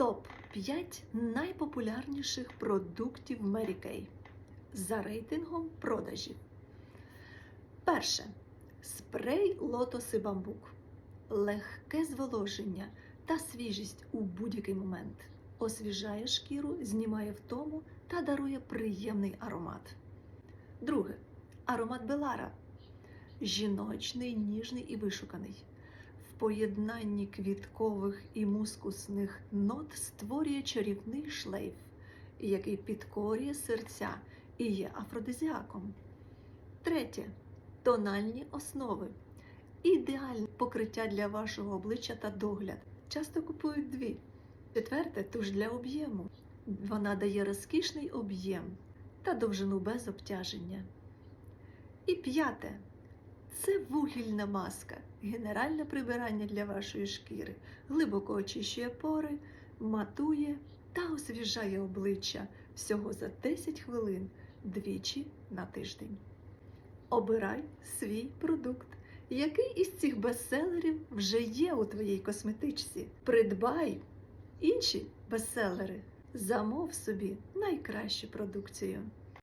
Топ-5 найпопулярніших продуктів Mary Kay за рейтингом продажів. Перше. Спрей лотоси бамбук. Легке зволоження та свіжість у будь-який момент. Освіжає шкіру, знімає втому та дарує приємний аромат. Друге. Аромат Белара. Жіночний, ніжний і вишуканий. Поєднанні квіткових і мускусних нот створює чарівний шлейф, який підкорює серця і є афродизіаком. Третє. Тональні основи. Ідеальне покриття для вашого обличчя та догляд. Часто купують дві. Четверте туш для об'єму. Вона дає розкішний об'єм та довжину без обтяження. І п'яте це вугільна маска, генеральне прибирання для вашої шкіри, глибоко очищує пори, матує та освіжає обличчя всього за 10 хвилин двічі на тиждень. Обирай свій продукт. Який із цих бестселерів вже є у твоїй косметичці? Придбай інші бестселери. Замов собі найкращу продукцію.